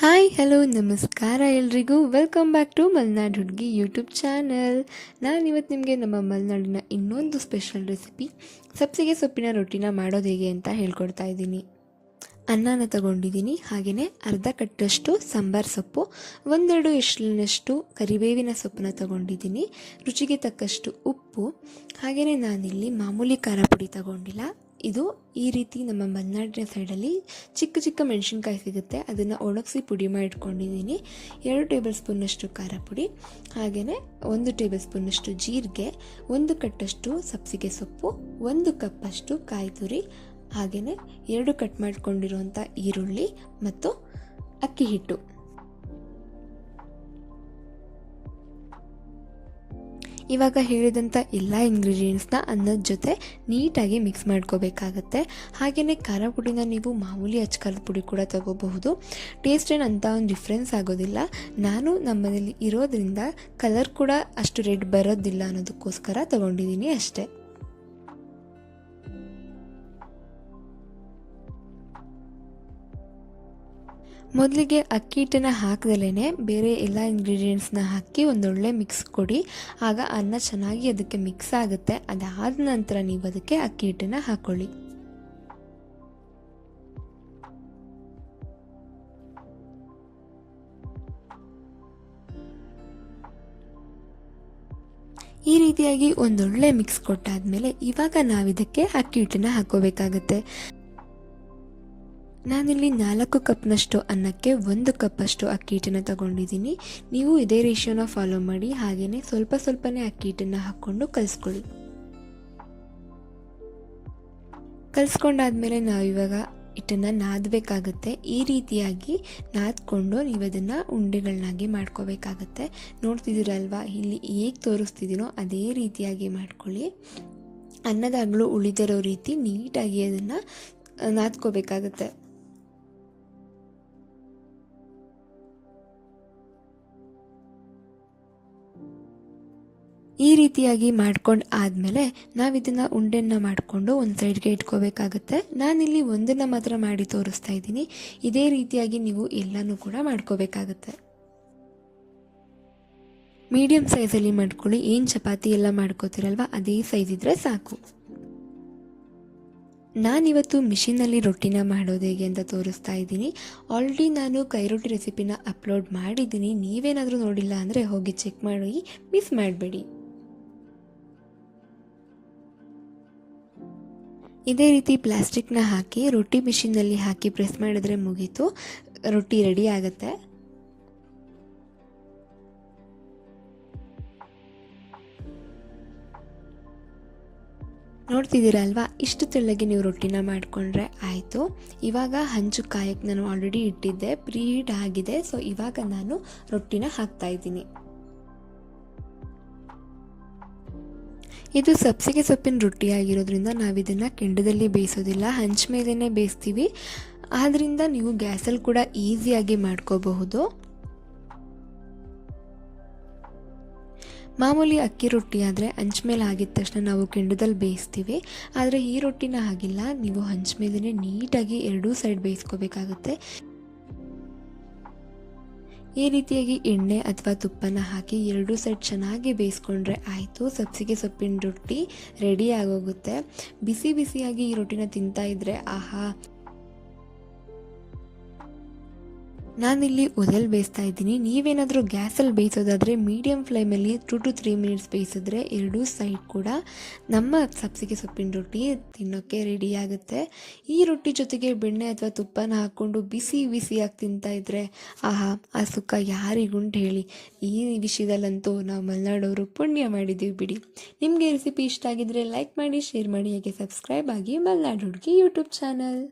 Hi hello ನಮಸ್ಕಾರ ಎಲ್ರಿಗೂ. Welcome back to Malenadu ಹುಡುಗಿ ಯೂಟ್ಯೂಬ್ ಚಾನಲ್ ನಾನು ಇವತ್ತು ನಿಮಗೆ ನಮ್ಮ ಮಲೆನಾಡಿನ ಇನ್ನೊಂದು ಸ್ಪೆಷಲ್ ರೆಸಿಪಿ ಸಬ್ಸಿಗೆ ಸೊಪ್ಪಿನ ರೊಟ್ಟಿನ ಮಾಡೋದು ಹೇಗೆ ಅಂತ ಹೇಳ್ಕೊಡ್ತಾ ಇದ್ದೀನಿ. ಅನ್ನನ ತಗೊಂಡಿದ್ದೀನಿ ಹಾಗೆಯೇ ಅರ್ಧ ಕಟ್ಟಷ್ಟು ಸಾಂಬಾರ್ ಸೊಪ್ಪು, ಒಂದೆರಡು ಎಷ್ಟಲಿನಷ್ಟು ಕರಿಬೇವಿನ ಸೊಪ್ಪನ್ನ ತಗೊಂಡಿದ್ದೀನಿ, ರುಚಿಗೆ ತಕ್ಕಷ್ಟು ಉಪ್ಪು ಹಾಗೆಯೇ ನಾನಿಲ್ಲಿ ಮಾಮೂಲಿ ಖಾರ ಪುಡಿ ತಗೊಂಡಿಲ್ಲ. ಇದು ಈ ರೀತಿ ನಮ್ಮ ಮಲೆನಾಡಿನ ಸೈಡಲ್ಲಿ ಚಿಕ್ಕ ಚಿಕ್ಕ ಮೆಣಸಿನ್ಕಾಯಿ ಸಿಗುತ್ತೆ. ಅದನ್ನು ಒಣಗಿಸಿ ಪುಡಿ ಮಾಡಿಟ್ಕೊಂಡಿದ್ದೀನಿ ಎರಡು ಟೇಬಲ್ ಸ್ಪೂನಷ್ಟು ಖಾರ ಪುಡಿ ಹಾಗೆಯೇ ಒಂದು ಟೇಬಲ್ ಸ್ಪೂನಷ್ಟು ಜೀರಿಗೆ, ಒಂದು ಕಟ್ಟಷ್ಟು ಸಬ್ಸಿಗೆ ಸೊಪ್ಪು, ಒಂದು ಕಪ್ಪಷ್ಟು ಕಾಯಿ ತುರಿ ಹಾಗೆಯೇ ಎರಡು ಕಟ್ ಮಾಡಿಕೊಂಡಿರುವಂಥ ಈರುಳ್ಳಿ ಮತ್ತು ಅಕ್ಕಿ ಹಿಟ್ಟು. ಇವಾಗ ಹೇಳಿದಂಥ ಎಲ್ಲ ಇಂಗ್ರೀಡಿಯೆಂಟ್ಸ್ನ ಅನ್ನದ ಜೊತೆ ನೀಟಾಗಿ ಮಿಕ್ಸ್ ಮಾಡ್ಕೋಬೇಕಾಗತ್ತೆ. ಹಾಗೆಯೇ ಖಾರ ಪುಡಿನ ನೀವು ಮಾಮೂಲಿ ಅಚ್ಕಾರದ ಪುಡಿ ಕೂಡ ತಗೋಬಹುದು. ಟೇಸ್ಟ್ ಏನು ಅಂತ ಒಂದು ಡಿಫ್ರೆನ್ಸ್ ಆಗೋದಿಲ್ಲ. ನಾನು ನಮ್ಮನೇಲಿ ಇರೋದ್ರಿಂದ ಕಲರ್ ಕೂಡ ಅಷ್ಟು ರೆಡ್ ಬರೋದಿಲ್ಲ ಅನ್ನೋದಕ್ಕೋಸ್ಕರ ತಗೊಂಡಿದ್ದೀನಿ ಅಷ್ಟೇ. ಮೊದಲಿಗೆ ಅಕ್ಕಿ ಹಿಟ್ಟನ್ನು ಹಾಕ್ದಲೇ ಬೇರೆ ಎಲ್ಲ ಇಂಗ್ರೀಡಿಯೆಂಟ್ಸ್ನ ಹಾಕಿ ಒಂದೊಳ್ಳೆ ಮಿಕ್ಸ್ ಕೊಡಿ. ಆಗ ಅನ್ನ ಚೆನ್ನಾಗಿ ಅದಕ್ಕೆ ಮಿಕ್ಸ್ ಆಗುತ್ತೆ. ಅದಾದ ನಂತರ ನೀವು ಅದಕ್ಕೆ ಅಕ್ಕಿ ಹಿಟ್ಟನ್ನು ಹಾಕ್ಕೊಳ್ಳಿ ಈ ರೀತಿಯಾಗಿ ಒಂದೊಳ್ಳೆ ಮಿಕ್ಸ್ ಕೊಟ್ಟಾದ್ಮೇಲೆ ಇವಾಗ ನಾವಿದಕ್ಕೆ ಅಕ್ಕಿ ಹಿಟ್ಟನ್ನು ಹಾಕೋಬೇಕಾಗತ್ತೆ. ನಾನಿಲ್ಲಿ ನಾಲ್ಕು ಕಪ್ನಷ್ಟು ಅನ್ನಕ್ಕೆ ಒಂದು ಕಪ್ಪಷ್ಟು ಅಕ್ಕಿ ಹಿಟ್ಟನ್ನು ತಗೊಂಡಿದ್ದೀನಿ. ನೀವು ಇದೇ ರೇಷಿಯೋನ ಫಾಲೋ ಮಾಡಿ ಹಾಗೆಯೇ ಸ್ವಲ್ಪ ಸ್ವಲ್ಪನೇ ಅಕ್ಕಿ ಹಿಟ್ಟನ್ನು ಹಾಕ್ಕೊಂಡು ಕಲಿಸ್ಕೊಳ್ಳಿ. ಕಲಿಸ್ಕೊಂಡಾದ್ಮೇಲೆ ನಾವಿವಾಗ ಹಿಟ್ಟನ್ನು ನಾದಬೇಕಾಗತ್ತೆ. ಈ ರೀತಿಯಾಗಿ ನಾದ್ಕೊಂಡು ನೀವು ಅದನ್ನು ಉಂಡೆಗಳನ್ನಾಗಿ ಮಾಡ್ಕೋಬೇಕಾಗತ್ತೆ. ನೋಡ್ತಿದ್ದೀರಲ್ವಾ, ಇಲ್ಲಿ ಹೇಗೆ ತೋರಿಸ್ತಿದ್ದೀನೋ ಅದೇ ರೀತಿಯಾಗಿ ಮಾಡ್ಕೊಳ್ಳಿ. ಅನ್ನದಾಗಲೂ ಉಳಿದಿರೋ ರೀತಿ ನೀಟಾಗಿ ಅದನ್ನು ನಾದ್ಕೋಬೇಕಾಗತ್ತೆ. ಈ ರೀತಿಯಾಗಿ ಮಾಡ್ಕೊಂಡು ಆದಮೇಲೆ ನಾವು ಇದನ್ನು ಉಂಡೆನ ಮಾಡಿಕೊಂಡು ಒಂದು ಸೈಡ್ಗೆ ಇಟ್ಕೋಬೇಕಾಗುತ್ತೆ. ನಾನಿಲ್ಲಿ ಒಂದನ್ನು ಮಾತ್ರ ಮಾಡಿ ತೋರಿಸ್ತಾ ಇದ್ದೀನಿ. ಇದೇ ರೀತಿಯಾಗಿ ನೀವು ಎಲ್ಲನೂ ಕೂಡ ಮಾಡ್ಕೋಬೇಕಾಗತ್ತೆ. ಮೀಡಿಯಮ್ ಸೈಜಲ್ಲಿ ಮಾಡ್ಕೊಳ್ಳಿ. ಏನು ಚಪಾತಿ ಎಲ್ಲ ಮಾಡ್ಕೋತಿರಲ್ವ, ಅದೇ ಸೈಜ್ ಇದ್ದರೆ ಸಾಕು. ನಾನಿವತ್ತು ಮಿಷಿನಲ್ಲಿ ರೊಟ್ಟಿನ ಮಾಡೋದು ಹೇಗೆ ಅಂತ ತೋರಿಸ್ತಾ ಇದ್ದೀನಿ. ಆಲ್ರೆಡಿ ನಾನು ಕೈ ರೊಟ್ಟಿ ರೆಸಿಪಿನ ಅಪ್ಲೋಡ್ ಮಾಡಿದ್ದೀನಿ. ನೀವೇನಾದರೂ ನೋಡಿಲ್ಲ ಅಂದರೆ ಹೋಗಿ ಚೆಕ್ ಮಾಡಿ, ಮಿಸ್ ಮಾಡಬೇಡಿ. ಇದೇ ರೀತಿ ಪ್ಲಾಸ್ಟಿಕ್ನ ಹಾಕಿ, ರೊಟ್ಟಿ ಮಿಷಿನಲ್ಲಿ ಹಾಕಿ ಪ್ರೆಸ್ ಮಾಡಿದ್ರೆ ಮುಗೀತು. ರೊಟ್ಟಿ ರೆಡಿ ಆಗುತ್ತೆ. ನೋಡ್ತಿದ್ದೀರಾ ಅಲ್ವಾ? ಇಷ್ಟು ತೆಳ್ಳಗೆ ನೀವು ರೊಟ್ಟಿನ ಮಾಡಿಕೊಂಡ್ರೆ ಆಯಿತು. ಇವಾಗ ಹಂಚು ಕಾಯಕ್ಕೆ ನಾನು ಆಲ್ರೆಡಿ ಇಟ್ಟಿದ್ದೆ. ಪ್ರೀ ಹೀಟ್ ಆಗಿದೆ. ಸೊ ಇವಾಗ ನಾನು ರೊಟ್ಟಿನ ಹಾಕ್ತಾ ಇದು ಸಬ್ಸಿಗೆ ಸೊಪ್ಪಿನ ರೊಟ್ಟಿ ಆಗಿರೋದ್ರಿಂದ ನಾವು ಇದನ್ನು ಕೆಂಡದಲ್ಲಿ ಬೇಯಿಸೋದಿಲ್ಲ, ಹಂಚ ಮೇಲೇ ಬೇಯಿಸ್ತೀವಿ. ಆದ್ದರಿಂದ ನೀವು ಗ್ಯಾಸಲ್ಲಿ ಕೂಡ ಈಸಿಯಾಗಿ ಮಾಡ್ಕೋಬಹುದು. ಮಾಮೂಲಿ ಅಕ್ಕಿ ರೊಟ್ಟಿ ಆದರೆ ಹಂಚ ಮೇಲೆ ಆಗಿದ ತಕ್ಷಣ ನಾವು ಕೆಂಡದಲ್ಲಿ ಬೇಯಿಸ್ತೀವಿ. ಆದರೆ ಈ ರೊಟ್ಟಿನ ಆಗಿಲ್ಲ ನೀವು ಹಂಚ ಮೇಲೇ ನೀಟಾಗಿ ಎರಡೂ ಸೈಡ್ ಬೇಯಿಸ್ಕೋಬೇಕಾಗುತ್ತೆ. ಈ ರೀತಿಯಾಗಿ ಎಣ್ಣೆ ಅಥವಾ ತುಪ್ಪನ ಹಾಕಿ ಎರಡು ಸೈಡ್ ಚೆನ್ನಾಗಿ ಬೇಯಿಸ್ಕೊಂಡ್ರೆ ಆಯಿತು. ಸಬ್ಸಿಗೆ ಸೊಪ್ಪಿನ ರೊಟ್ಟಿ ರೆಡಿ ಆಗೋಗುತ್ತೆ. ಬಿಸಿ ಬಿಸಿಯಾಗಿ ಈ ರೊಟ್ಟಿನ ತಿಂತಾ ಇದ್ರೆ ಆಹಾ ನಾನಿಲ್ಲಿ ಒಲೆಯಲ್ಲಿ ಬೇಯಿಸ್ತಾ ಇದ್ದೀನಿ. ನೀವೇನಾದರೂ ಗ್ಯಾಸಲ್ಲಿ ಬೇಯಿಸೋದಾದರೆ ಮೀಡಿಯಮ್ ಫ್ಲೇಮಲ್ಲಿ ಟು ಟು ತ್ರೀ ಮಿನಿಟ್ಸ್ ಬೇಯಿಸಿದ್ರೆ ಎರಡೂ ಸೈಡ್ ಕೂಡ ನಮ್ಮ ಸಬ್ಸಿಗೆ ಸೊಪ್ಪಿನ ರೊಟ್ಟಿ ತಿನ್ನೋಕ್ಕೆ ರೆಡಿ ಆಗುತ್ತೆ. ಈ ರೊಟ್ಟಿ ಜೊತೆಗೆ ಬೆಣ್ಣೆ ಅಥವಾ ತುಪ್ಪನ ಹಾಕ್ಕೊಂಡು ಬಿಸಿ ಬಿಸಿಯಾಗಿ ತಿಂತಾ ಇದ್ರೆ ಆಹಾ, ಆ ಸುಖ ಯಾರಿಗುಂಟು ಹೇಳಿ. ಈ ವಿಷಯದಲ್ಲಂತೂ ನಾವು ಮಲೆನಾಡೋರು ಪುಣ್ಯ ಮಾಡಿದ್ದೀವಿ ಬಿಡಿ. ನಿಮಗೆ ರೆಸಿಪಿ ಇಷ್ಟ ಆಗಿದ್ರೆ ಲೈಕ್ ಮಾಡಿ, ಶೇರ್ ಮಾಡಿ, ಹಾಗೆ ಸಬ್ಸ್ಕ್ರೈಬ್ ಆಗಿ ಮಲೆನಾಡು ಹುಡುಗಿ ಯೂಟ್ಯೂಬ್ ಚಾನಲ್.